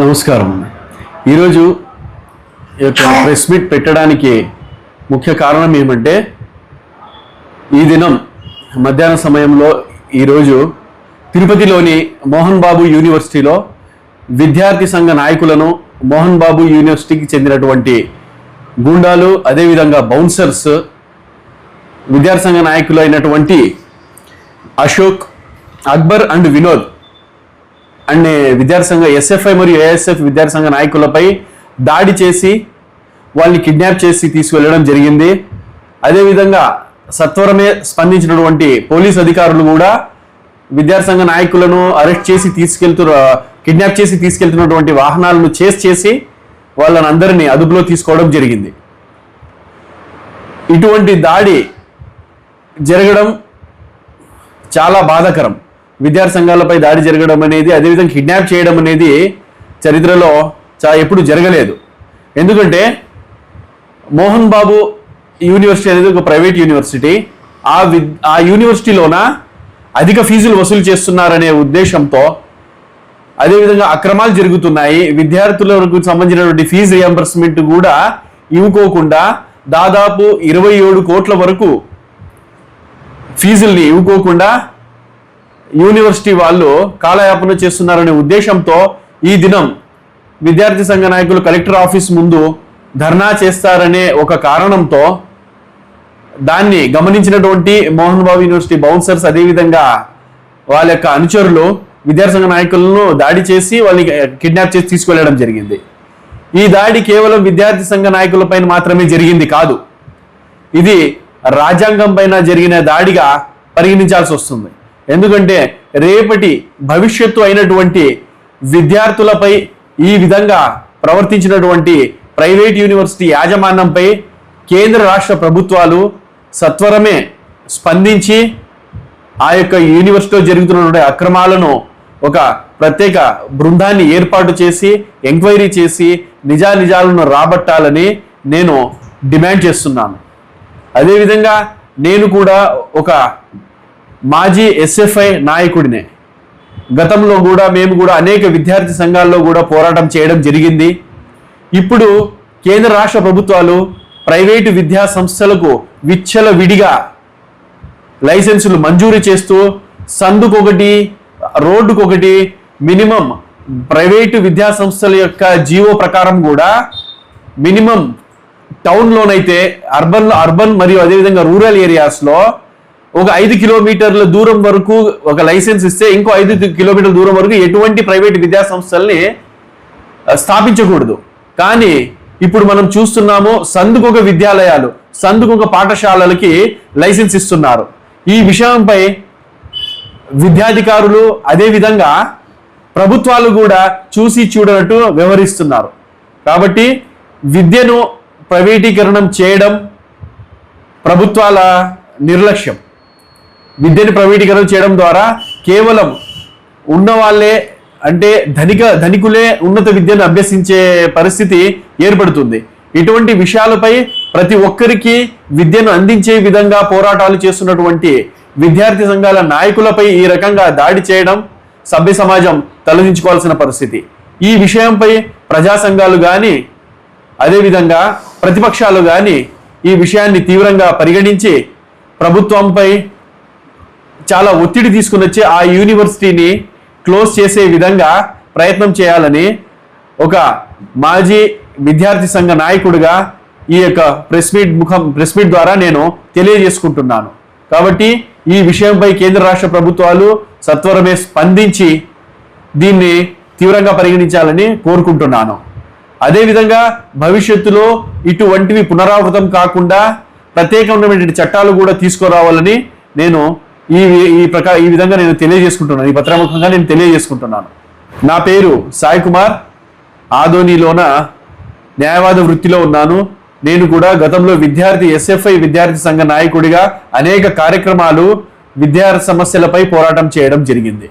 నమస్కారం. ఈరోజు ఈ యొక్క ప్రెస్ మీట్ పెట్టడానికి ముఖ్య కారణం ఏమంటే ఈ దినం మధ్యాహ్న సమయంలో ఈరోజు తిరుపతిలోని మోహన్ బాబు యూనివర్సిటీలో విద్యార్థి సంఘ నాయకులను మోహన్ బాబు యూనివర్సిటీకి చెందినటువంటి గూండాలు అదేవిధంగా బౌన్సర్స్ విద్యార్థి సంఘ నాయకులు అయినటువంటి అశోక్ అక్బర్ అండ్ వినోద్ అండ్ విద్యార్థి సంఘ ఎస్ఎఫ్ఐ మరియు ఏఎస్ఎఫ్ విద్యార్థి సంఘ నాయకులపై దాడి చేసి వాళ్ళని కిడ్నాప్ చేసి తీసుకువెళ్ళడం జరిగింది. అదేవిధంగా సత్వరమే స్పందించినటువంటి పోలీస్ అధికారులు కూడా విద్యార్థి సంఘ నాయకులను అరెస్ట్ చేసి తీసుకెళ్తు కిడ్నాప్ చేసి తీసుకెళ్తున్నటువంటి వాహనాలను చేసి చేసి వాళ్ళని అందరినీ అదుపులో తీసుకోవడం జరిగింది. ఇటువంటి దాడి జరగడం చాలా బాధాకరం. విద్యార్థి సంఘాలపై దాడి జరగడం అనేది అదేవిధంగా కిడ్నాప్ చేయడం అనేది చరిత్రలో చా ఎప్పుడు జరగలేదు. ఎందుకంటే మోహన్ బాబు యూనివర్సిటీ అనేది ఒక ప్రైవేట్ యూనివర్సిటీ. ఆ విద్ ఆ యూనివర్సిటీలోన అధిక ఫీజులు వసూలు చేస్తున్నారనే ఉద్దేశంతో అదేవిధంగా అక్రమాలు జరుగుతున్నాయి. విద్యార్థులకు సంబంధించినటువంటి ఫీజు రియంబర్స్మెంట్ కూడా ఇవ్వుకోకుండా దాదాపు ఇరవై ఏడు కోట్ల వరకు ఫీజుల్ని ఇవ్వుకోకుండా యూనివర్సిటీ వాళ్ళు కాలయాపన చేస్తున్నారనే ఉద్దేశంతో ఈ దినం విద్యార్థి సంఘ నాయకులు కలెక్టర్ ఆఫీస్ ముందు ధర్నా చేస్తారనే ఒక కారణంతో దాన్ని గమనించినటువంటి మోహన్ బాబు యూనివర్సిటీ బౌన్సర్స్ అదేవిధంగా వాళ్ళ యొక్క అనుచరులు విద్యార్థి సంఘ నాయకులను దాడి చేసి వాళ్ళని కిడ్నాప్ చేసి తీసుకెళ్ళడం జరిగింది. ఈ దాడి కేవలం విద్యార్థి సంఘ నాయకులపైన మాత్రమే జరిగింది కాదు. ఇది రాజ్యాంగం పైన జరిగిన దాడిగా పరిగణించాల్సి వస్తుంది. ఎందుకంటే రేపటి భవిష్యత్తు అయినటువంటి విద్యార్థులపై ఈ విధంగా ప్రవర్తించినటువంటి ప్రైవేట్ యూనివర్సిటీ యాజమాన్యంపై కేంద్ర రాష్ట్ర ప్రభుత్వాలు సత్వరమే స్పందించి ఆ యొక్క యూనివర్సిటీలో జరుగుతున్నటువంటి అక్రమాలను ఒక ప్రత్యేక బృందాన్ని ఏర్పాటు చేసి ఎంక్వైరీ చేసి నిజానిజాలను రాబట్టాలని నేను డిమాండ్ చేస్తున్నాను. అదేవిధంగా నేను కూడా ఒక మాజీ ఎస్ఎఫ్ఐ నాయకుడినే. గతంలో కూడా మేము కూడా అనేక విద్యార్థి సంఘాల్లో కూడా పోరాటం చేయడం జరిగింది. ఇప్పుడు కేంద్ర రాష్ట్ర ప్రభుత్వాలు ప్రైవేటు విద్యా సంస్థలకు విచ్చల విడిగా లైసెన్సులు మంజూరు చేస్తూ సందుకొకటి రోడ్డుకొకటి మినిమం ప్రైవేటు విద్యా సంస్థల యొక్క జీవో ప్రకారం కూడా మినిమం టౌన్లోనైతే అర్బన్ అర్బన్ మరియు అదేవిధంగా రూరల్ ఏరియాస్లో ఒక ఐదు కిలోమీటర్ల దూరం వరకు ఒక లైసెన్స్ ఇస్తే ఇంకో ఐదు కిలోమీటర్ల దూరం వరకు ఎటువంటి ప్రైవేట్ విద్యా సంస్థల్ని స్థాపించకూడదు. కానీ ఇప్పుడు మనం చూస్తున్నాము సందుకొక విద్యాలయాలు సందుకొక పాఠశాలలకి లైసెన్స్ ఇస్తున్నారు. ఈ విషయంపై విద్యాధికారులు అదేవిధంగా ప్రభుత్వాలు కూడా చూసి చూడనట్టు వ్యవహరిస్తున్నారు. కాబట్టి విద్యను ప్రైవేటీకరణం చేయడం ప్రభుత్వాల నిర్లక్ష్యం. విద్యను ప్రవీణీకరణ చేయడం ద్వారా కేవలం ఉన్నవాళ్ళే అంటే ధనిక ధనికులే ఉన్నత విద్యను అభ్యసించే పరిస్థితి ఏర్పడుతుంది. ఇటువంటి విషయాలపై ప్రతి ఒక్కరికి విద్యను అందించే విధంగా పోరాటాలు చేస్తున్నటువంటి విద్యార్థి సంఘాల నాయకులపై ఈ రకంగా దాడి చేయడం సభ్య సమాజం తలదించుకోవాల్సిన పరిస్థితి. ఈ విషయంపై ప్రజా సంఘాలు కానీ అదేవిధంగా ప్రతిపక్షాలు కానీ ఈ విషయాన్ని తీవ్రంగా పరిగణించి ప్రభుత్వంపై చాలా ఒత్తిడి తీసుకుని వచ్చి ఆ యూనివర్సిటీని క్లోజ్ చేసే విధంగా ప్రయత్నం చేయాలని ఒక మాజీ విద్యార్థి సంఘ నాయకుడిగా ఈ యొక్క ప్రెస్ మీట్ ముఖం ప్రెస్ మీట్ ద్వారా నేను తెలియజేసుకుంటున్నాను. కాబట్టి ఈ విషయంపై కేంద్ర రాష్ట్ర ప్రభుత్వాలు సత్వరమే స్పందించి దీన్ని తీవ్రంగా పరిగణించాలని కోరుకుంటున్నాను. అదేవిధంగా భవిష్యత్తులో ఇటువంటివి పునరావృతం కాకుండా ప్రత్యేకమైనటువంటి చట్టాలు కూడా తీసుకురావాలని నేను ఈ ఈ ప్రకారం ఈ విధంగా నేను తెలియజేసుకుంటున్నాను. ఈ పత్రాముఖంగా నేను తెలియజేసుకుంటున్నాను. నా పేరు సాయి కుమార్. ఆదోనిలోన న్యాయవాద వృత్తిలో ఉన్నాను. నేను కూడా గతంలో విద్యార్థి ఎస్ఎఫ్ఐ విద్యార్థి సంఘ నాయకుడిగా అనేక కార్యక్రమాలు విద్యార్థి సమస్యలపై పోరాటం చేయడం జరిగింది.